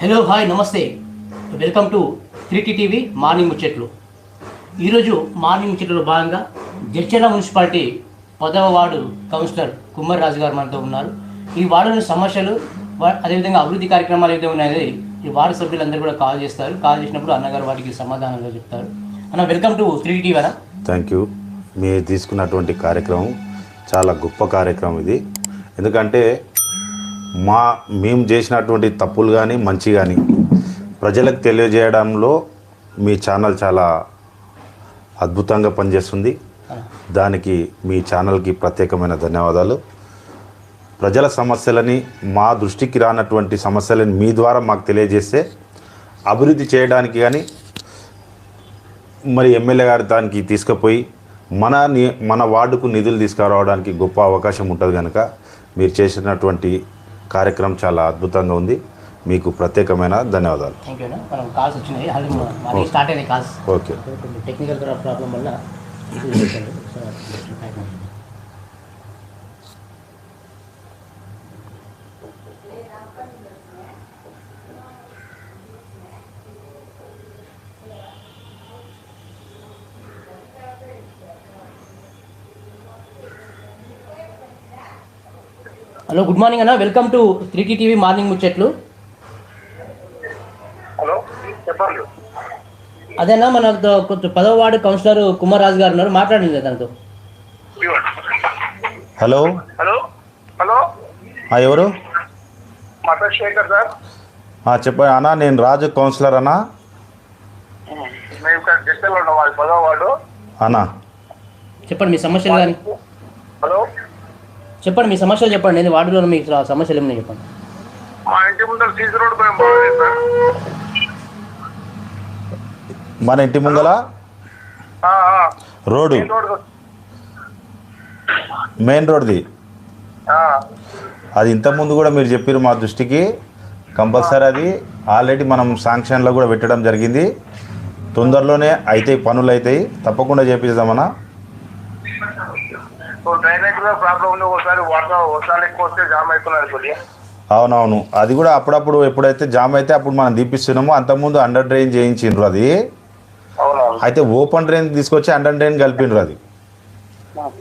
Hello hi నమస్తే. Welcome to three T TV morning ముచ్చట్లు ఈరోజు మార్నింగ్ ముచ్చట్లో భాగంగా జడ్చర్ల మున్సిపాలిటీ పదవ వార్డు కౌన్సిలర్ కుమ్మర్ రాజు గారు మనతో ఉన్నారు. ఈ వార్డులోని సమస్యలు అదేవిధంగా అభివృద్ధి కార్యక్రమాలు ఏదైతే ఉన్నాయో ఈ వార్డు సభ్యులందరూ కూడా కాల్ చేస్తారు. కాల్ చేసినప్పుడు అన్నగారు వాటికి సమాధానంగా చెప్తారు. అన్న వెల్కమ్ టు త్రీ టీవీ అన్న. థ్యాంక్ యూ మీరు తీసుకున్నటువంటి కార్యక్రమం చాలా గొప్ప కార్యక్రమం ఇది. ఎందుకంటే మా మేము చేసినటువంటి తప్పులు కానీ మంచి కానీ ప్రజలకు తెలియజేయడంలో మీ ఛానల్ చాలా అద్భుతంగా పనిచేస్తుంది. దానికి మీ ఛానల్కి ప్రత్యేకమైన ధన్యవాదాలు. ప్రజల సమస్యలని మా దృష్టికి రానటువంటి సమస్యలని మీ ద్వారా మాకు తెలియజేస్తే అభివృద్ధి చేయడానికి కానీ మరి ఎమ్మెల్యే గారు దానికి తీసుకుపోయి మన ని- మన వార్డుకు నిధులు తీసుకురావడానికి గొప్ప అవకాశం ఉంటుంది కనుక మీరు చేసినటువంటి కార్యక్రమం చాలా అద్భుతంగా ఉంది. మీకు ప్రత్యేకమైన ధన్యవాదాలు. థ్యాంక్ యూ అన్న మనం కాల్స్ వచ్చినాయి. ఆల్రెడీ మార్నింగ్ స్టార్ట్ అయినాయి కాల్స్ ఓకే టెక్నికల్ ప్రాబ్లం వల్ల హలో గుడ్ మార్నింగ్ అన్న. Welcome to three TV morning ముచ్చట్లు. హలో చెప్పండి. అదేనా మన కొంచెం పదవ వార్డు కౌన్సిలర్ కుమార్ రాజు గారు ఉన్నారు. మాట్లాడింది తనతో. హలో. Hello hello. ఆ, ఎవరు? శేఖర్ సార్. ఆ, చెప్పండి అన్నా నేను రాజు కౌన్సిలర్ అన్నా. అన్నా. చెప్పండి మీ సమస్యలు కానీ హలో. చెప్పండి మీ సమస్యలు చెప్పండి. నేను వార్డులో మీ సమస్యలు ఏమైనా చెప్పండి. మా ఇంటి ముందర సీసీ రోడ్ సార్. మన ఇంటి ముందల? ఆ, ఆ. రోడ్డు? మెయిన్ రోడ్ మెయిన్ రోడ్ది ఆ, అది ఇంతకుముందు కూడా మీరు చెప్పారు మా దృష్టికి. కంపల్సరీ అది. ఆల్రెడీ మనం శాంక్షన్లో కూడా పెట్టడం జరిగింది. తొందరలోనే అవుతాయి పనులు అవుతాయి తప్పకుండా చేపిద్దామన్నా సో డ్రైనేజ్లో ప్రాబ్లం ఉంది ఒకసారి వాటర్ వర్షాలు ఎక్కువ వస్తే జామ్ కొద్దిగా అవునవును. అది కూడా అప్పుడప్పుడు ఎప్పుడైతే జామ్ అయితే అప్పుడు మనం దీపిస్తున్నామో అంతకుముందు అండర్ డ్రైన్ చేయించిండ్రు అది. అయితే ఓపెన్ డ్రైన్ తీసుకొచ్చి అండర్ డ్రైన్ కలిపిండ్రు అది.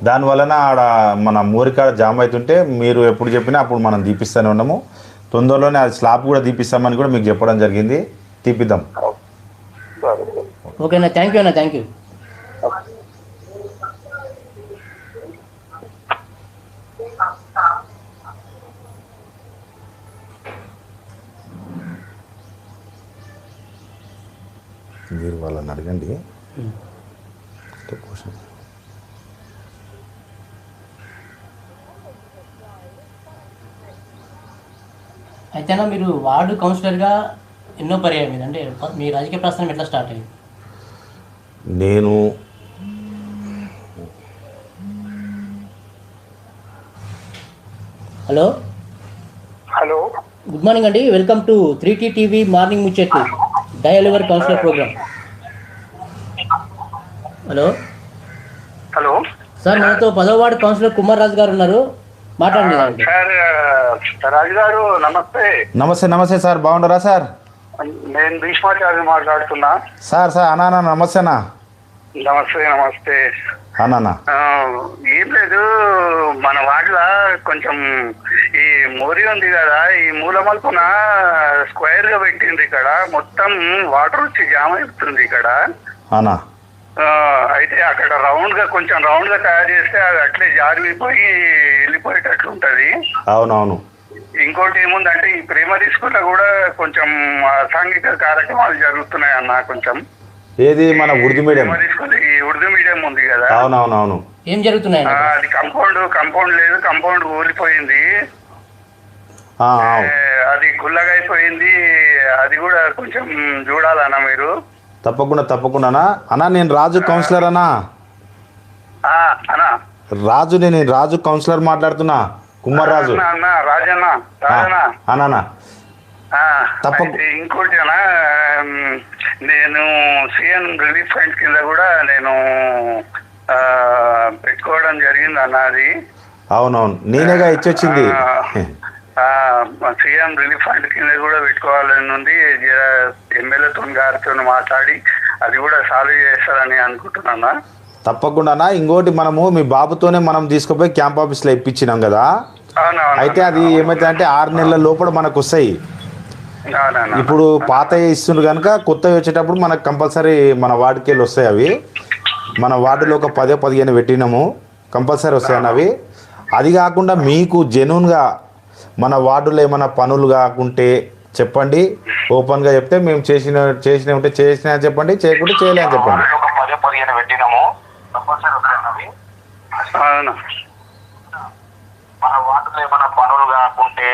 దాని వలన ఆడ మన మూరికాడ జామ్ అవుతుంటే మీరు ఎప్పుడు చెప్పినా అప్పుడు మనం దీపిస్తూనే ఉన్నాము. తొందరలోనే అది స్లాబ్ కూడా దీపిస్తామని కూడా మీకు చెప్పడం జరిగింది. తీపిద్దాం. ఓకేనా? థ్యాంక్ యూ అన్న థ్యాంక్ యూ మీరు వాళ్ళని అడగండి. క్వశ్చన్. అయితేనా మీరు వార్డు కౌన్సిలర్గా ఎన్నో పర్యాయం మీద అంటే మీ రాజకీయ ప్రస్థానం ఎట్లా స్టార్ట్ అయ్యింది నేను హలో? హలో? గుడ్ మార్నింగ్ అండి. Welcome to three T TV morning ముచ్చట్లు. Dial your councillor program hello hello sir మనతో పదవ వార్డు కౌన్సిలర్ కుమార్ రాజు గారు ఉన్నారు. మాట్లాడండి. సార్ రాజు గారు నమస్తే. నమస్తే నమస్తే సార్. బాగున్నారా సార్? నేను భీష్మాచార్య మాట్లాడుతున్నా. సార్ సార్ అన్నా అన్నా, నమస్తే నమస్తే. అన్నా ఏం లేదు మన వాటిలో కొంచెం ఈ మోరి ఉంది కదా ఈ మూలమల్పున స్క్వేర్గా పెట్టింది ఇక్కడ. మొత్తం వాటర్ వచ్చి జామ్ అవుతుంది ఇక్కడ. అన్నా? అయితే అక్కడ రౌండ్గా కొంచెం రౌండ్గా తయారు చేస్తే అది అట్లే జారిపోయి వెళ్ళిపోయేటట్లు ఉంటది. అవునవును. ఇంకోటి ఏముందంటే ఈ ప్రైమరీ స్కూల్లో కూడా కొంచెం అసాంఘిక కార్యక్రమాలు జరుగుతున్నాయి అన్న కొంచెం. ఏది మన ఉర్దూ మీడియం? ఈ ఉర్దూ మీడియం ఉంది కదా. అవునవునవును. ఏం జరుగుతున్నాయండి ఆ, అది కంపౌండ్ కంపౌండ్ లేదు కంపౌండ్ కూలిపోయింది. అది గుల్లగా అయిపోయింది అది కూడా కొంచెం చూడాలన్నా మీరు? తప్పకుండా తప్పకుండా అన్నా. అన్నా నేను రాజు కౌన్సిలర్ అన్నా. ఆ, అన్నా. రాజు నేను రాజు కౌన్సిలర్ మాట్లాడుతున్నా. కుమార్ రాజు. అన్న, అన్న రాజన్న రాజన్న. అన్నా. ఆ, తప్పకు- అయితే ఇంకోటి అన్న నేను సిఎన్ రిలీఫ్ ఫండ్ కింద కూడా నేను పెట్టుకోవడం జరిగింది అన్న అది అవునవును. నేనేగా ఇచ్చొచ్చింది. సీఎం రిలీఫ్ ఫండ్ కింద కూడా పెట్టుకోవాలని ఉంది. ఎమ్మెల్యేతో గారితో మాట్లాడి అది కూడా సాల్వ్ చేస్తారని అనుకుంటున్నానా? తప్పకుండా ఇంకోటి మనము మీ బాబుతోనే మనం తీసుకుపోయి క్యాంప్ ఆఫీస్లో ఇప్పించినాం కదా. అయితే అది ఏమైతుందంటే ఆరు నెలల లోపల మనకు వస్తాయి ఇప్పుడు పాత ఇస్తుండ్రు కనుక కొత్తవి వచ్చేటప్పుడు మనకు కంపల్సరీ మన వార్డుకి వెళ్ళి వస్తాయి అవి. మన వార్డులో ఒక పదే పదిహేను పెట్టినాము కంపల్సరీ వస్తాయి అవి. అది కాకుండా మీకు జెన్యున్గా మన వార్డులో ఏమైనా పనులు కాకుంటే చెప్పండి. ఓపెన్గా చెప్తే మేము చేసిన చేసిన ఉంటే చేసిన అని చెప్పండి చేయకుంటే చేయలే అని చెప్పండి. మన ఏమైనా పనులు కాకుంటే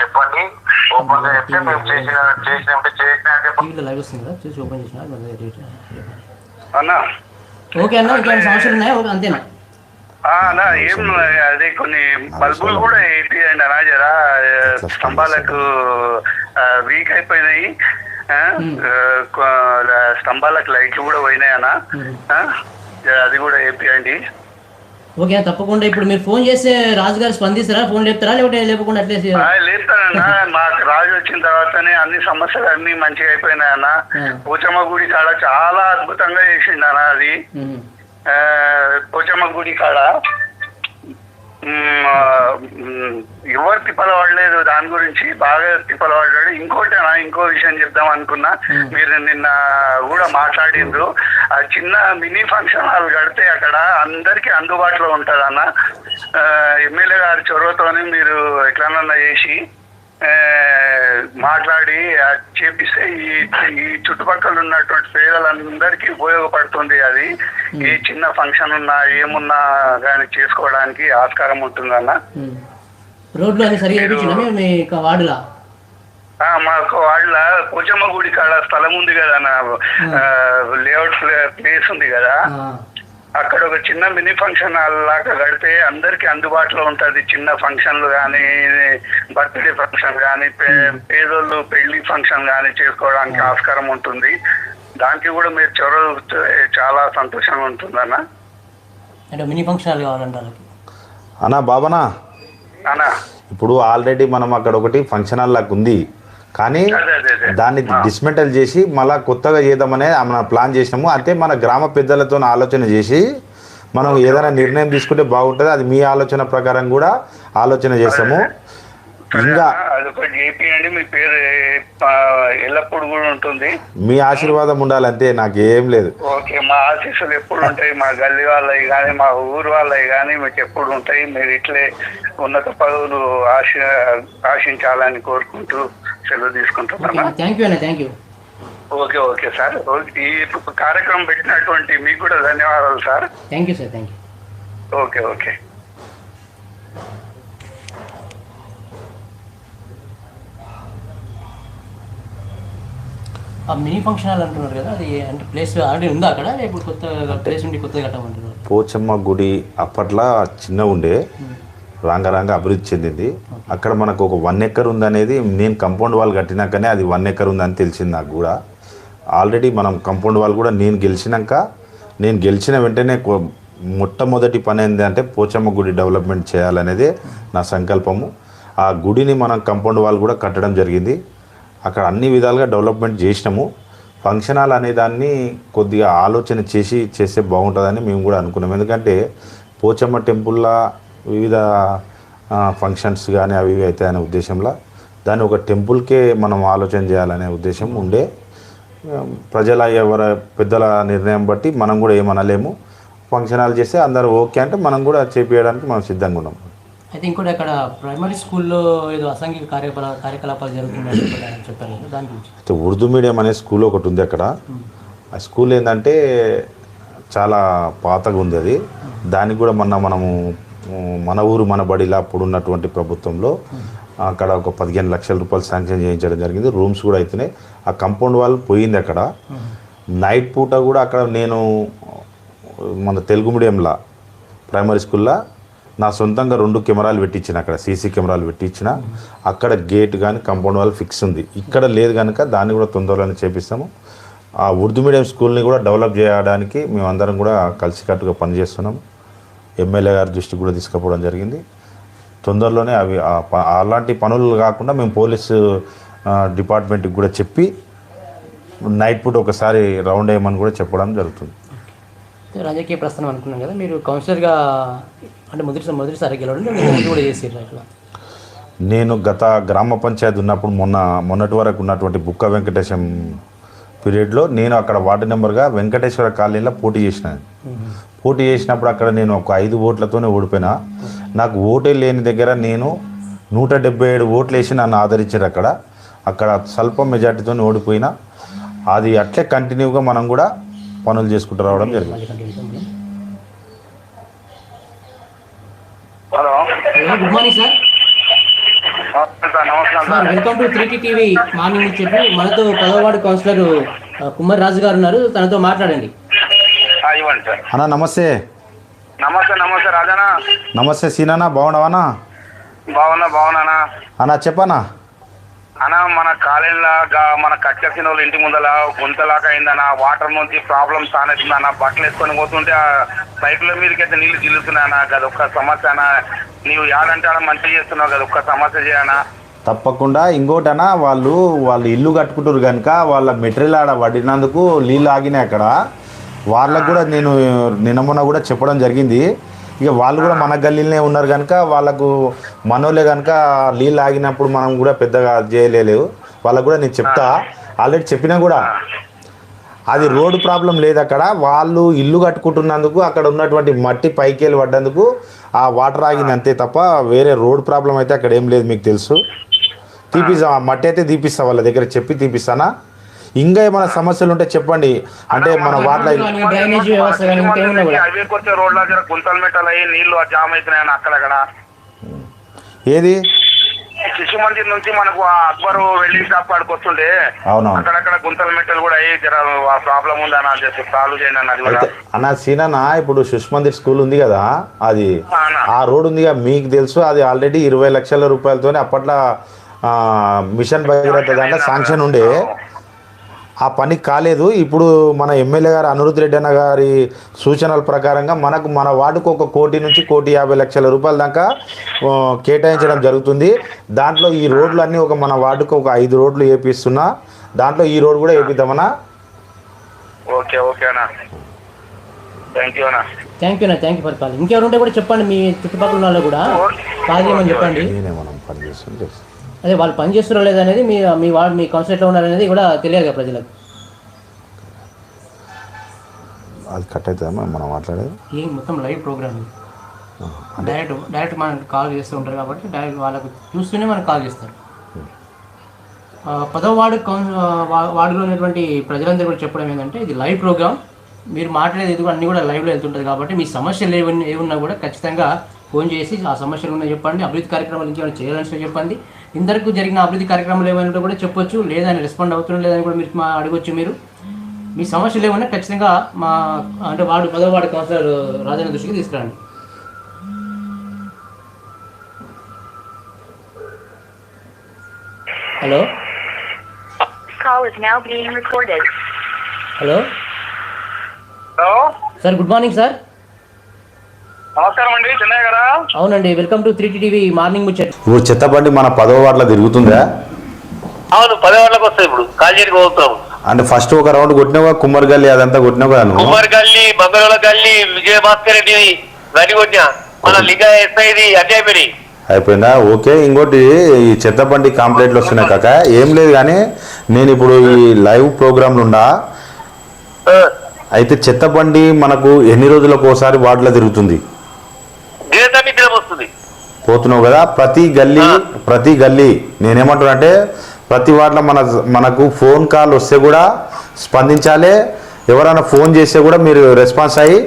చెప్పండి. ఓపెన్గా చెప్తే మేము చేసిన చేసిన ఉంటే చేసిన అని చెప్పండి టీవీలో లైవ్ వస్తుంది కదా చూసి ఓపెన్ చేసిన అన్నా? ఓకే అన్న ఇంకేమైనా సమస్యలు ఉన్నాయా? ఓకే అంతేనా? ఆ, అన్నా ఏం అది కొన్ని బల్బులు కూడా వేపియండి అన్నా జరా ఆ, స్తంభాలకు వీక్ అయిపోయినాయి. కొ- స్తంభాలకు లైట్లు కూడా పోయినాయి అన్న. ఆ, జర అది కూడా వేపియండి ఓకే అన్న, తప్పకుండా. ఇప్పుడు మీరు ఫోన్ చేస్తే రాజు గారు స్పందిస్తారా? ఫోన్ లేపుతారా? లేకపోతే లేపకుండా అట్లే ఆ, లేపుతానన్నా మాకు రాజు వచ్చిన తర్వాతనే అన్ని సమస్యలు అన్ని మంచిగా అయిపోయినాయన్న ఆ. పోచమ్మ గుడి కాడ చాలా అద్భుతంగా చేసిండు అన్న అది. పోచమ్మ గుడి కాడ. ఎవరు తిప్పలు పడలేదు దాని గురించి బాగా తిప్పలు పడ్డాడు ఇంకోటి ఇంకో విషయం చెప్దాం అనుకున్నా. మీరు నిన్న కూడా మాట్లాడిండ్రు. ఆ చిన్న మినీ ఫంక్షన్ హాల్ కడితే అక్కడ అందరికీ అందుబాటులో ఉంటుంది అన్న ఎమ్మెల్యే గారి చొరవతోని మీరు ఎట్లనన్నా చేసి మాట్లాడి చేపిస్తే ఈ ఈ చుట్టుపక్కల ఉన్నటువంటి పేదలందరికీ ఉపయోగపడుతుంది అది. ఏ చిన్న ఫంక్షన్ ఉన్నా ఏమున్నా కానీ చేసుకోవడానికి ఆస్కారం ఉంటుందన్న. రోడ్లు అన్ని వార్డులా? మాకు వాళ్ళ పోచమ్మ గుడి కాడ స్థలం ఉంది కదా నా లేఅవుట్ ప్లేస్ ఉంది కదా. అక్కడ ఒక చిన్న మినీ ఫంక్షన్ హాల్ లాగా కడితే అందరికి అందుబాటులో ఉంటది. చిన్న ఫంక్షన్లు కానీ బర్త్డే ఫంక్షన్ కానీ పేదోళ్ళు పెళ్ళి ఫంక్షన్ కానీ చేసుకోవడానికి ఆస్కారం ఉంటుంది. దానికి కూడా మీరు చొరవ చాలా సంతోషంగా ఉంటుందన్న అంటే మినీ ఫంక్షన్ హాల్ కావాలంటే అన్నా బాబనా అన్న. ఇప్పుడు ఆల్రెడీ మనం అక్కడ ఒకటి ఫంక్షన్ హాల్ లాగా ఉంది. కానీ దాన్ని డిస్మెంటల్ చేసి మళ్ళా కొత్తగా చేద్దామనే మనం ప్లాన్ చేసినాము. అంటే మన గ్రామ పెద్దలతో ఆలోచన చేసి మనం ఏదైనా నిర్ణయం తీసుకుంటే బాగుంటుంది. అది మీ ఆలోచన ప్రకారం కూడా ఆలోచన చేస్తాము. ఇంకా అదొకటి చేపియండి మీ పేరు ఎల్లప్పుడు కూడా ఉంటుంది. మీ ఆశీర్వాదం ఉండాలంతే నాకు ఏం లేదు. ఓకే మా ఆశీస్సులు ఎప్పుడు ఉంటాయి మా గల్లీ వాళ్ళవి కానీ మా ఊరు వాళ్ళవి కానీ మీకు ఎప్పుడు ఉంటాయి మీరు ఇట్లే ఉన్నత పదవులు ఆశ ఆశించాలని కోరుకుంటూ సెలవు తీసుకుంటున్నాను. థ్యాంక్ యూ అన్న thank you. Okay okay sir. Okay. ఈ కార్యక్రమం పెట్టినటువంటి మీకు కూడా ధన్యవాదాలు sir. Thank you sir thank you. Okay okay. ఆ మినీ ఫంక్షన్ హాల్ అంటున్నారు కదా అది అంటే ప్లేస్ ఆల్రెడీ ఉందా అక్కడ? ఇప్పుడు కొత్త ప్లేస్ ఉండి కొత్తగా కట్టమంటున్నారు పోచమ్మ గుడి అప్పట్లో చిన్న ఉండే రాంగ రాంగ అభివృద్ధి చెందింది. అక్కడ మనకు ఒక వన్ ఎకర్ ఉందనేది నేను కంపౌండ్ వాల్ కట్టినాకనే అది వన్ ఎకర్ ఉందని తెలిసింది నాకు కూడా. ఆల్రెడీ మనం కంపౌండ్ వాల్ కూడా నేను గెలిచినాక నేను గెలిచిన వెంటనే మొట్టమొదటి పని ఏంటి అంటే పోచమ్మ గుడి డెవలప్మెంట్ చేయాలనేదే నా సంకల్పము. ఆ గుడిని మనం కంపౌండ్ వాల్ కూడా కట్టడం జరిగింది. అక్కడ అన్ని విధాలుగా డెవలప్మెంట్ చేసినాము. ఫంక్షన్ హాల్ అనే దాన్ని కొద్దిగా ఆలోచన చేసి చేస్తే బాగుంటుందని మేము కూడా అనుకున్నాం. ఎందుకంటే పోచమ్మ టెంపుల్లో వివిధ ఫంక్షన్స్ కానీ అవి ఇవి అవుతాయి అనే ఉద్దేశంలో దాన్ని ఒక టెంపుల్కే మనం ఆలోచన చేయాలనే ఉద్దేశం ఉండే. ప్రజల ఎవరి పెద్దల నిర్ణయం బట్టి మనం కూడా ఏమనలేము. ఫంక్షన్ హాల్ చేస్తే అందరూ ఓకే అంటే మనం కూడా చేపించడానికి మనం సిద్ధంగా ఉన్నాం. అయితే ఇంకోటి అక్కడ ప్రైమరీ స్కూల్లో ఏదో అసాంఘిక కార్యకలా కార్యకలాపాలు జరుగుతున్నాయని చెప్పారు. దాని గురించి. అయితే ఉర్దూ మీడియం అనే స్కూల్ ఒకటి ఉంది అక్కడ. ఆ స్కూల్ ఏంటంటే చాలా పాతగా ఉంది అది. దానికి కూడా మొన్న మనము మన ఊరు మన బడిలా అప్పుడు ఉన్నటువంటి ప్రభుత్వంలో అక్కడ ఒక పదిహేను లక్షల రూపాయలు శాంక్షన్ చేయించడం జరిగింది. రూమ్స్ కూడా అవుతున్నాయి ఆ కంపౌండ్ వాల్ పోయింది అక్కడ. నైట్ పూట కూడా అక్కడ నేను మన తెలుగు మీడియంలో ప్రైమరీ స్కూల్లో నా సొంతంగా రెండు కెమెరాలు పెట్టించిన అక్కడ సీసీ కెమెరాలు పెట్టించిన అక్కడ గేట్ కానీ కంపౌండ్ వాల్ ఫిక్స్ ఉంది. ఇక్కడ లేదు కనుక దాన్ని కూడా తొందరలోనే చేపిస్తాము. ఆ ఉర్దూ మీడియం స్కూల్ని కూడా డెవలప్ చేయడానికి మేమందరం కూడా కలిసికట్టుగా పనిచేస్తున్నాము. ఎమ్మెల్యే గారి దృష్టికి కూడా తీసుకుపోవడం జరిగింది. తొందరలోనే అవి అలాంటి పనులు కాకుండా మేము పోలీసు డిపార్ట్మెంట్కి కూడా చెప్పి నైట్ పూట ఒకసారి రౌండ్ వేయమని కూడా చెప్పడం జరుగుతుంది. రాజకీయ ప్రస్థానం అనుకున్నాం కదా మీరు కౌన్సిలర్గా అంటే మొదటి మొదటిసారి గెలవడం కూడా చేసారు నేను గత గ్రామ పంచాయతీ ఉన్నప్పుడు మొన్న మొన్నటి వరకు ఉన్నటువంటి బుక్క వెంకటేశం పీరియడ్లో నేను అక్కడ వార్డు నెంబర్గా వెంకటేశ్వర కాలనీలో పోటీ చేసినాను పోటీ చేసినప్పుడు అక్కడ నేను ఒక ఐదు ఓట్లతోనే ఓడిపోయినా. నాకు ఓటే లేని దగ్గర నేను నూట డెబ్బై ఏడు ఓట్లు వేసి నన్ను ఆదరించారు అక్కడ. అక్కడ స్వల్ప మెజార్టీతో ఓడిపోయినా. అది అట్లే కంటిన్యూగా మనం కూడా పనులు చేసుకుంటూ రావడం జరిగింది. Hello. Good morning sir. Sir welcome to three TV morning చెప్పి మనతో పదవాడు కౌన్సిలర్ కుమార్ రాజు గారు ఉన్నారు. తనతో మాట్లాడండి. ఆ, ఇవ్వండి సార్. అన్నా నమస్తే. నమస్తే నమస్తే రాజానా నమస్తే సీనానా బాగున్నావానా బాగున్నా బాగున్నానా అన్నా. చెప్పనా అన్నా మన కాలేజ్లాగా మన కట్టేసిన వాళ్ళు ఇంటి ముందల గుంతలాగా అయిందన్న వాటర్ నుంచి ప్రాబ్లం అన్న బట్టలు వేసుకొని పోతుంటే ఆ పైపుల మీదకి అయితే నీళ్ళు జిల్లుతున్నాయన్న కదా ఒక్క సమస్య అన్న. నీవు యాడంటే ఆడ మంచిగా చేస్తున్నావు కదా ఒక్క సమస్య చేయనా తప్పకుండా ఇంకోటనా వాళ్ళు వాళ్ళు ఇల్లు కట్టుకుంటారు కనుక వాళ్ళ మెటీరియల్ ఆడ పడినందుకు నీళ్ళు ఆగినాయి అక్కడ. వాళ్ళకు కూడా నేను నిన్న కూడా చెప్పడం జరిగింది. ఇక వాళ్ళు కూడా మన గల్లీలోనే ఉన్నారు కనుక వాళ్ళకు మనోళ్ళే కనుక నీళ్ళు ఆగినప్పుడు మనం కూడా పెద్దగా చేయలేదు వాళ్ళకు కూడా నేను చెప్తా. ఆల్రెడీ చెప్పినా కూడా అది రోడ్డు ప్రాబ్లం లేదు అక్కడ. వాళ్ళు ఇల్లు కట్టుకుంటున్నందుకు అక్కడ ఉన్నటువంటి మట్టి పైకి వెళ్ళి పడ్డందుకు ఆ వాటర్ ఆగింది అంతే తప్ప వేరే రోడ్ ప్రాబ్లం అయితే అక్కడ ఏం లేదు మీకు తెలుసు. తీపిస్తాం మట్టి అయితే తీపిస్తా వాళ్ళ దగ్గర చెప్పి తీపిస్తానా? ఇంకా ఏమైనా సమస్యలు ఉంటే చెప్పండి. అంటే మన వార్డులో రోడ్ల దగ్గర గుంతలు మెట్టలు అయ్యి నీళ్ళు జామ్ అవుతున్నాయన్న అక్కడక్కడ. ఏది? శిశు మందిర్ నుంచి మనకు అక్బర్ వెల్డింగ్ షాప్ కాడికి అవునవును. అక్కడక్కడ గుంతల మెట్టలు కూడా అయ్యి జర ఆ ప్రాబ్లం ఉందని అని చెప్పి సాల్వ్ చేయండి అన్న అది కూడా. అయితే అన్న సీనన్న ఇప్పుడు సుష్మందిర్ స్కూల్ ఉంది కదా అది. ఆ రోడ్ ఉందిగా మీకు తెలుసు అది ఆల్రెడీ ఇరవై లక్షల రూపాయలతోనే అప్పట్లో ఆ, మిషన్ భగీరథ దాంట్లో శాంక్షన్ ఉండే. ఆ పని కాలేదు. ఇప్పుడు మన ఎమ్మెల్యే గారు అనిరుద్ రెడ్డి అన్న గారి సూచనల ప్రకారంగా మనకు మన వార్డుకు ఒక కోటి నుంచి కోటి యాభై లక్షల రూపాయల దాకా కేటాయించడం జరుగుతుంది. దాంట్లో ఈ రోడ్లు అన్నీ ఒక మన వార్డుకు ఒక ఐదు రోడ్లు వేపిస్తున్నా దాంట్లో ఈ రోడ్ కూడా వేపిద్దామన్నా ఓకే ఓకే అన్న. థ్యాంక్ యూ అన్న. థ్యాంక్ యూ అన్న థ్యాంక్ యూ ఫర్ కాల్ ఇంకెవరు ఉంటే కూడా చెప్పండి మీ చుట్టుపక్కల ఉన్న వాళ్ళు కూడా. కాల్ చేయమని చెప్పండి. నేనే మనం పని చేస్తుంది అదే వాళ్ళు పని చేస్తున్నారో లేదనేది మీ మీ వాడు మీ కౌన్సిలర్లో ఉన్నారనేది కూడా తెలియాలి కదా ప్రజలకు. అది కట్ అవుతుందా మనం మాట్లాడేది? ఈ మొత్తం లైవ్ ప్రోగ్రామ్ డైరెక్ట్ డైరెక్ట్ మనం కాల్ చేస్తూ ఉంటారు కాబట్టి డైరెక్ట్ వాళ్ళకు చూస్తూనే మనకు కాల్ చేస్తారు. పదవ వార్డు వార్డులో ఉన్నటువంటి ప్రజలందరూ కూడా చెప్పడం ఏంటంటే ఇది లైవ్ ప్రోగ్రామ్. మీరు మాట్లాడేది ఇది కూడా అన్ని కూడా లైవ్లో వెళ్తుంటుంది కాబట్టి మీ సమస్యలు ఏమన్నా ఏమున్నా కూడా ఖచ్చితంగా ఫోన్ చేసి ఆ సమస్యలు ఉన్నాయి చెప్పండి అభివృద్ధి కార్యక్రమాలు ఇంకేమైనా చేయాలని చెప్పండి. ఇంతవరకు జరిగిన అభివృద్ధి కార్యక్రమాలు ఏమైనా కూడా చెప్పొచ్చు. లేదని రెస్పాండ్ అవుతున్నారు లేదని కూడా మీరు మా అడగొచ్చు మీరు. మీ సమస్యలు ఏమన్నా ఖచ్చితంగా మా అంటే వాడు పదవ వార్డు కౌన్సిలర్ రాజన్న దృష్టికి తీసుకురండి. Hello? Hello? Sir good morning sir. నమస్కారం అండి చెన్నయ్య గారా? అవునండి welcome to three TV morning ముచ్చట్. ఇప్పుడు చెత్తబండి మన పదవ వార్డులో తిరుగుతుందా? అవును పది గంటలకు వస్తాయి ఇప్పుడు. కాల్చేరికి పోతున్నాం. అంటే ఫస్ట్ ఒక రౌండ్ కొట్టినావా కుమ్మరి గల్లి అదంతా కొట్టినావు కదా నువ్వు? కుమార్ గల్లి బంగాళ గల్లి విజయ భాస్కర్ రెడ్డి గని కొట్టిన. మన లింగ ఎస్ఐది అడ్డాయిపోయి అయిపోయిందా? ఓకే ఇంకోటి ఈ చెత్తబండి కాంప్లైంట్లు వస్తున్నాయి కాక. ఏం లేదు కానీ నేను ఇప్పుడు ఈ లైవ్ ప్రోగ్రాంలు ఉండా అయితే చెత్తబండి మనకు ఎన్ని రోజులకు ఒకసారి వార్డులో తిరుగుతుంది? పోతున్నావు కదా ప్రతి గల్లీ ప్రతి గల్లీ. నేనేమంటున్నా అంటే ప్రతి వార్డులో మన మనకు ఫోన్ కాల్ వస్తే కూడా స్పందించాలి. ఎవరైనా ఫోన్ చేస్తే కూడా మీరు రెస్పాన్స్ అయ్యి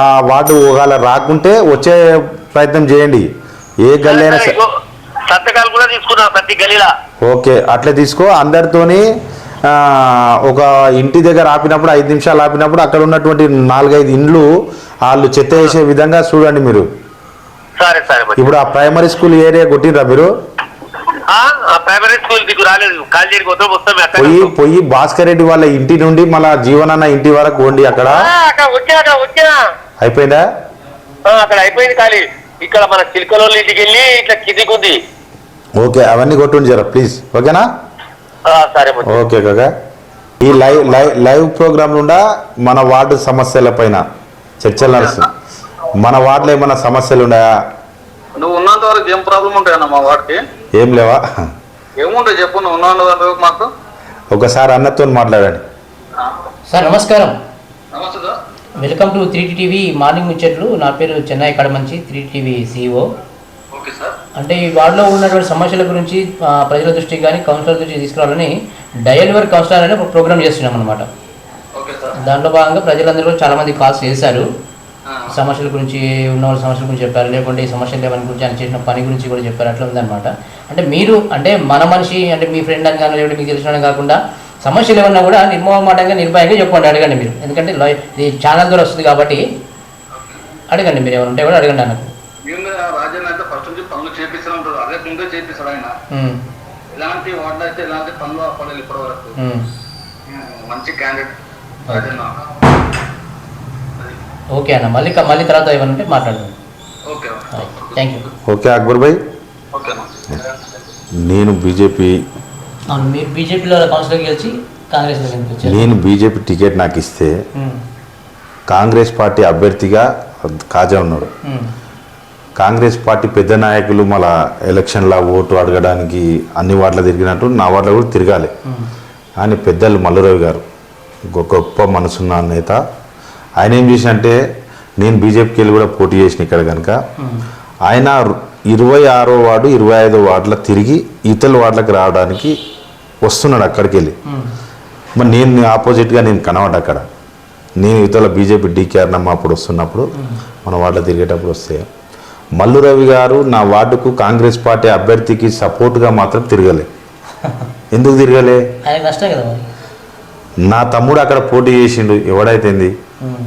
ఆ వార్డు ఒకవేళ రాకుంటే వచ్చే ప్రయత్నం చేయండి. ఏ గల్లీ అయినా సరే ఇగో, సంతకాలు కూడా తీసుకున్నా ప్రతి గల్లీలా. ఓకే అట్లే తీసుకో. అందరితోని ఒక ఇంటి దగ్గర ఆపినప్పుడు ఐదు నిమిషాలు ఆపినప్పుడు అక్కడ ఉన్నటువంటి నాలుగైదు ఇండ్లు వాళ్ళు చెత్త వేసే విధంగా చూడండి మీరు. సరే సరే ఇప్పుడు ఆ ప్రైమరీ స్కూల్ ఏరియా కొట్టినరా మీరు? ప్రైమరీ స్కూల్ దిక్కు రాలేదు. వద్దాం వస్తాం అక్కడ పొయ్యి పొయ్యి భాస్కర్ రెడ్డి వాళ్ళ ఇంటి నుండి మళ్ళా జీవనన్న ఇంటి వరకు వండి అక్కడ. వచ్చా వచ్చా. అయిపోయిందా? అక్కడ అయిపోయింది ఖాళీ. ఇక్కడ మన చిలకలోళ్ళ ఇంటికి వెళ్ళి ఇట్లా కిందికి ఉంది. ఓకే అవన్నీ కొట్టుండి జర ప్లీజ్ ఓకేనా? సరే. ఓకే కాకా ఈ లైవ్ లైవ్ లైవ్ ప్రోగ్రామ్ నుండా మన వార్డు సమస్యల పైన చర్చలు నడుస్తుంది. మన వార్డులో ఏమైనా సమస్యలు ఉన్నాయా? నువ్వు ఉన్నంత వరకు ఏం ప్రాబ్లం ఉంటాయన్న మా వాడికి ఏం లేవా? ఏముంటాయి చెప్పు నువ్వు ఉన్నంత వరకు మాకు. ఒకసారి అన్నతో మాట్లాడండి. సార్ నమస్కారం. నమస్తే welcome to three TV morning ముచ్చట్లు. నా పేరు Chennai Kadamanchi three TV CEO okay sir. అంటే ఈ వార్డులో ఉన్నటువంటి సమస్యల గురించి ప్రజల దృష్టికి కానీ కౌన్సిలర్ దృష్టికి తీసుకురావాలని డయల్ వర్క్ కౌన్సిలర్ అనే ఒక ప్రోగ్రామ్ చేస్తున్నాం అనమాట ఓకే సార్. దాంట్లో భాగంగా ప్రజలందరూ కూడా చాలా మంది కాల్స్ చేశారు. సమస్యల గురించి ఉన్న వాళ్ళ సమస్యల గురించి చెప్పారు. లేకుంటే ఈ సమస్యలు లేవని గురించి ఆయన చేసిన పని గురించి కూడా చెప్పారు. అట్లా ఉందన్నమాట. అంటే మీరు అంటే మన మనిషి అంటే మీ ఫ్రెండ్ అని కానీ లేకుంటే మీకు తెలిసిన కాకుండా సమస్యలు ఏమన్నా కూడా నిర్మోహమాటంగా నిర్భయంగా చెప్పండి. అడగండి మీరు. ఎందుకంటే ఇది ఛానల్ ద్వారా వస్తుంది కాబట్టి అడగండి మీరు ఏమైనా ఉంటే కూడా అడగండి అన్నకు మేము రాజన్న అయితే ఫస్ట్ నుంచి పనులు చేపిస్తూనే ఉంటారు. అదే ముందే చేపిస్తాడు ఆయన. ఉమ్, ఎలాంటి వార్డు అయితే ఎలాంటి పనులు అప్పలేదు ఇప్పటి వరకు. మంచి క్యాండిడేట్ రాజన్న. ఓకే అన్న. మళ్ళీ మళ్ళీ తర్వాత ఏమైనా ఉంటే మాట్లాడదాం. Okay thank you. Okay Akbar భాయ్. నేను బీజేపీ అవును మీరు బీజేపీలో కౌన్సిలర్ గెలిచి వచ్చారు? నేను బీజేపీ టికెట్ నాకు ఇస్తే కాంగ్రెస్ పార్టీ అభ్యర్థిగా కాజా ఉన్నాడు. కాంగ్రెస్ పార్టీ పెద్ద నాయకులు మళ్ళా ఎలక్షన్లో ఓటు అడగడానికి అన్ని వార్డులో తిరిగినట్టు నా వార్డులో కూడా తిరగాలి. ఆయన పెద్దలు మల్లురావు గారు గొ- గొప్ప మనసున్న నేత ఆయన ఏం చేసినంటే నేను బీజేపీకి వెళ్ళి కూడా పోటీ చేసిన ఇక్కడ కనుక. ఆయన ఇరవై ఆరో వార్డు ఇరవై ఐదో వార్డులో తిరిగి ఇతల వార్డులకు రావడానికి వస్తున్నాడు అక్కడికి వెళ్ళి. మరి నేను ఆపోజిట్గా నేను కనబడ్డా అక్కడ. నేను ఇతల బీజేపీ డీకేఆర్ నమ్మ అప్పుడు వస్తున్నప్పుడు మన వార్డులో తిరిగేటప్పుడు వస్తే. మల్లు రవి గారు నా వార్డుకు కాంగ్రెస్ పార్టీ అభ్యర్థికి సపోర్ట్గా మాత్రం తిరగలే. ఎందుకు తిరగలే? నా తమ్ముడు అక్కడ పోటీ చేసిండు ఎవడైతేంది?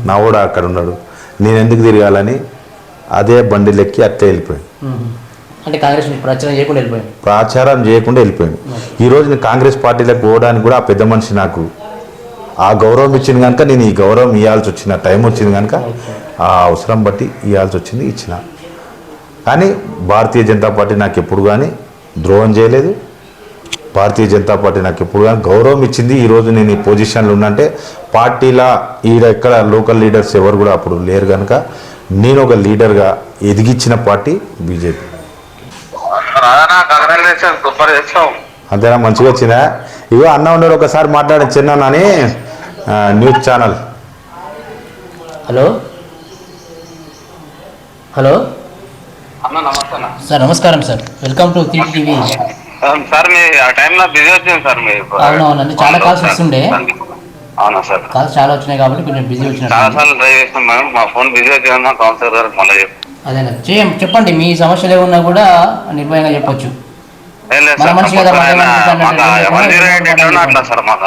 నా కూడా అక్కడ ఉన్నాడు. నేను ఎందుకు తిరగాలని అదే బండి లెక్కి అట్టే వెళ్ళిపోయాడు ఉమ్. అంటే కాంగ్రెస్ ప్రచారం చేయకుండా వెళ్ళిపోయాడు ప్రచారం చేయకుండా వెళ్ళిపోయాడు ఈరోజు నేను కాంగ్రెస్ పార్టీలోకి పోవడానికి కూడా ఆ పెద్ద మనిషి నాకు ఆ గౌరవం ఇచ్చింది కనుక నేను ఈ గౌరవం ఇవ్వాల్సి వచ్చిన టైం వచ్చింది కనుక ఆ అవసరం బట్టి ఇవ్వాల్సి వచ్చింది ఇచ్చిన. కానీ భారతీయ జనతా పార్టీ నాకు ఎప్పుడు కానీ ద్రోహం చేయలేదు. భారతీయ జనతా పార్టీ నాకు ఎప్పుడు కానీ గౌరవం ఇచ్చింది. ఈరోజు నేను ఈ పొజిషన్లో ఉన్నంటే పార్టీలా ఈడ ఎక్కడ లోకల్ లీడర్స్ ఎవరు కూడా అప్పుడు లేరు కనుక నేను ఒక లీడర్గా ఎదిగించిన పార్టీ బీజేపీ. అంతేనా? మంచిగా వచ్చిందా? ఇగో అన్న ఉన్నాడు ఒకసారి మాట్లాడే చిన్న అని news channel. Hello? Hello? Sir నమస్కారం sir. Welcome to TV. Sir మీ ఆ టైంలో బిజీ వచ్చింది సార్ మీ అవునవును, అంటే చాలా calls వస్తుండే. అవునా సార్ కాల్స్ చాలా వచ్చినాయి కాబట్టి కొంచెం బిజీ చాలా వచ్చినట్టు సార్లు ట్రై చేస్తాం మేము మా ఫోన్ బిజీ వచ్చింది మా కౌన్సిలర్ గారికి మళ్ళీ చేయం చెప్పండి. మీ సమస్యలు ఏమన్నా కూడా నిర్భయంగా చెప్పొచ్చు. మన మనిషి కదా, వన్ జీరో ఎయిట్ ఎట్లనో అట్లా సార్ మాకు?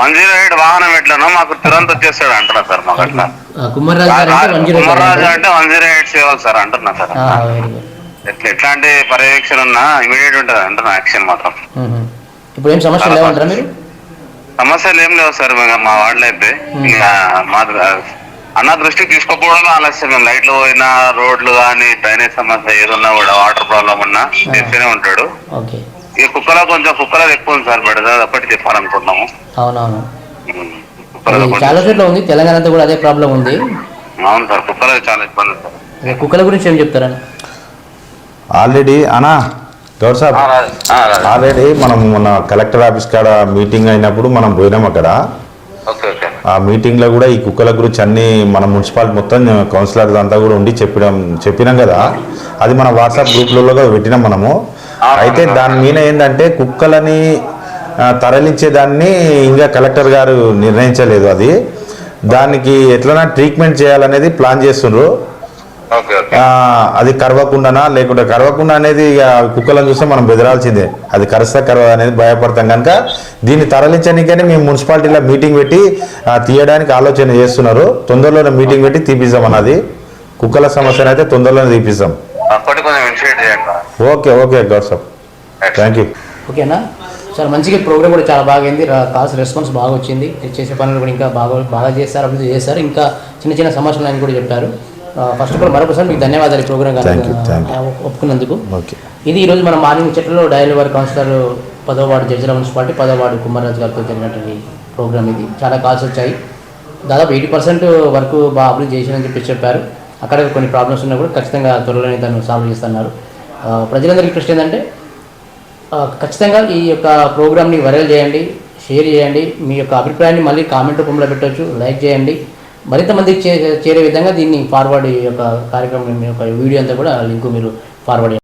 వన్ జీరో ఎయిట్ వాహనం ఎట్లనో మాకు తురంత వచ్చేస్తాడు అంటున్నా సార్ మాకు అట్లా. కుమ్మర్రాజు గారు అంటే వన్ జీరో ఎయిట్. సేవలు సార్ అంటున్నా సార్ ఎట్లా ఎట్లాంటి పర్యవేక్షణ ఉన్నా ఇమీడియట్ ఉంటుంది అంటున్నా యాక్షన్ మాత్రం. ఇప్పుడు ఏం సమస్యలు లేవంటారా మీరు? సమస్యలు ఏం లేవు సార్ మా వార్డులో అయితే. ఇంకా మా అన్న దృష్టికి తీసుకోకపోవడం ఆలస్యం. లైట్లు పోయినా రోడ్లు కానీ డ్రైనేజ్ సమస్య ఏదున్నా కూడా వాటర్ ప్రాబ్లం ఉన్నా చేస్తూనే ఉంటాడు. ఈ కుక్కలో కొంచెం కుక్కలో ఎక్కువ ఉంది సార్ బెడద అప్పటి చెప్పాలనుకుంటున్నాము. అవునవును. చాలా చోట్ల ఉంది తెలంగాణ అంతా కూడా అదే ప్రాబ్లం ఉంది. అవును సార్ కుక్కలో చాలా ఇబ్బంది సార్. కుక్కల గురించి ఏం చెప్తారని ఆల్రెడీ అనా గౌర్ సాబ్. ఆల్రెడీ మనం మన కలెక్టర్ ఆఫీస్ కాడ మీటింగ్ అయినప్పుడు మనం పోయినాం అక్కడ. ఆ మీటింగ్లో కూడా ఈ కుక్కల గురించి అన్ని మన మున్సిపాలిటీ మొత్తం కౌన్సిలర్ అంతా కూడా ఉండి చెప్పడం చెప్పినాం కదా. అది మన వాట్సాప్ గ్రూప్లలో పెట్టినాం మనము. అయితే దాని మీద ఏంటంటే కుక్కలని తరలించే దాన్ని ఇంకా కలెక్టర్ గారు నిర్ణయించలేదు అది. దానికి ఎట్లనా ట్రీట్మెంట్ చేయాలనేది ప్లాన్ ఆ, అది కరవకుండానా? లేకుంటే కరవకుండా అనేది ఇక కుక్కలను చూస్తే మనం బెదరాల్సిందే. అది కరుస్తా కరవ అనేది భయపడతాం కనుక దీన్ని తరలించడానికని మేము మున్సిపాలిటీలో మీటింగ్ పెట్టి తీయడానికి ఆలోచన చేస్తున్నారు. తొందరలోనే మీటింగ్ పెట్టి తీపిస్తాం అన్నది కుక్కల సమస్యను అయితే తొందరలోనే తీపిస్తాం. Okay okay Gaurav thank you ఓకేనా? చాలా మంచిగా ప్రోగ్రామ్ కూడా చాలా బాగా అయింది. కాల్స్ రెస్పాన్స్ బాగా వచ్చింది. చేసే పనులు కూడా ఇంకా బాగా బాగా చేస్తారు అభివృద్ధి చేస్తారు. ఇంకా చిన్న చిన్న సమస్యలు అని కూడా చెప్పారు. ఫస్ట్ ఆఫ్ ఆల్ మరొకసారి మీకు ధన్యవాదాలు ఈ ప్రోగ్రామ్. ఒప్పుకున్నందుకు. ఇది ఈరోజు మన మార్నింగ్ చెట్లో డయల్ వార్డ్ కౌన్సిలర్ పదో వార్డు జడ్జిల మున్సిపాలిటీ పదో వార్డు కుమారరాజు గారితో జరిగినటువంటి ప్రోగ్రామ్ ఇది. చాలా కాల్స్ వచ్చాయి. దాదాపు ఎయిటీ పర్సెంట్ వరకు బాగా అభివృద్ధి చేశారని చెప్పి చెప్పారు. అక్కడ కొన్ని ప్రాబ్లమ్స్ ఉన్నా కూడా ఖచ్చితంగా త్వరలోనే తను సాల్వ్ చేస్తున్నారు ప్రజలందరికీ రిక్వెస్ట్ ఏంటంటే ఖచ్చితంగా ఈ యొక్క ప్రోగ్రామ్ని వైరల్ చేయండి షేర్ చేయండి. మీ యొక్క అభిప్రాయాన్ని మళ్ళీ కామెంట్ రూపంలో పెట్టవచ్చు లైక్ చేయండి. మరింత మందికి చే చేరే విధంగా దీన్ని ఫార్వర్డ్ యొక్క కార్యక్రమం యొక్క వీడియో అంతా కూడా లింక్ మీరు ఫార్వర్డ్